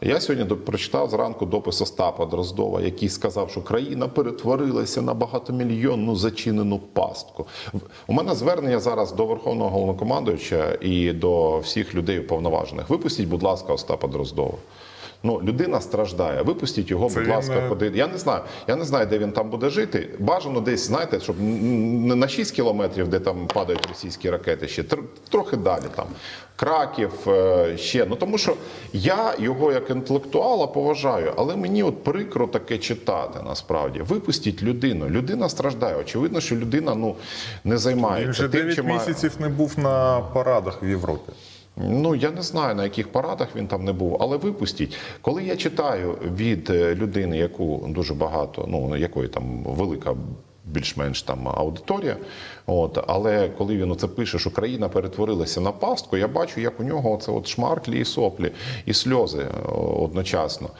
Я сьогодні прочитав зранку допис Остапа Дроздова, який сказав, що країна перетворилася на багатомільйонну зачинену пастку. У мене звернення зараз до Верховного головнокомандуюча і до всіх людей уповноважених. Випустіть, будь ласка, Остапа Дроздова. Ну, людина страждає. Випустіть його, будь ласка, е, куди. Я не знаю. Я не знаю, де він там буде жити. Бажано десь, знаєте, щоб не на 6 кілометрів, де там падають російські ракети, ще трохи далі там. Краків е, ще. Ну тому що я його як інтелектуала поважаю, але мені от прикро таке читати насправді. Випустіть людину. Людина страждає. Очевидно, що людина ну не займається Він вже тим, 9 чим має- місяців не був на парадах в Європі. Ну я не знаю на яких парадах він там не був, але випустіть. Коли я читаю від е, людини, яку дуже багато, ну якої там велика. Більш-менш там аудиторія, от але коли він оце пише, що країна перетворилася на пастку, я бачу, як у нього це от шмарклі і соплі, і сльози е, одночасно.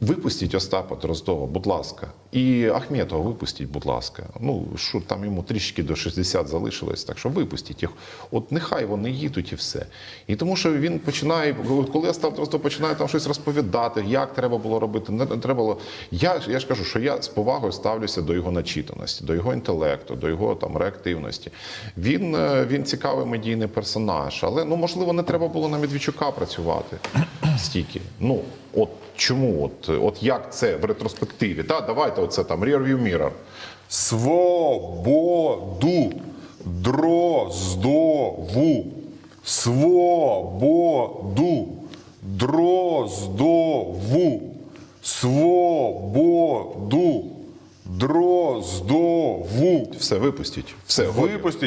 Випустіть Остапа Дроздова, будь ласка, і Ахметова випустіть, будь ласка. Ну що там йому трішки до 60 залишилось, так що випустіть їх. От нехай вони їдуть і все. І тому, що він починає, коли Остап Дроздов починає там щось розповідати, як треба було робити, не треба було. Я, я ж кажу, що я з повагою ставлюся до його начитаності, до його інтелекту, до його там реактивності. Він, е, він цікавий медійний персонаж, але ну можливо не треба було на Медведчука працювати стільки. Ну от чому? От, от як це в ретроспективі? Та давайте оце там rear view mirror. Свободу Дроздову. Свободу Дроздову. Свободу Дроздову. Все випустіть. Все. Випустіть.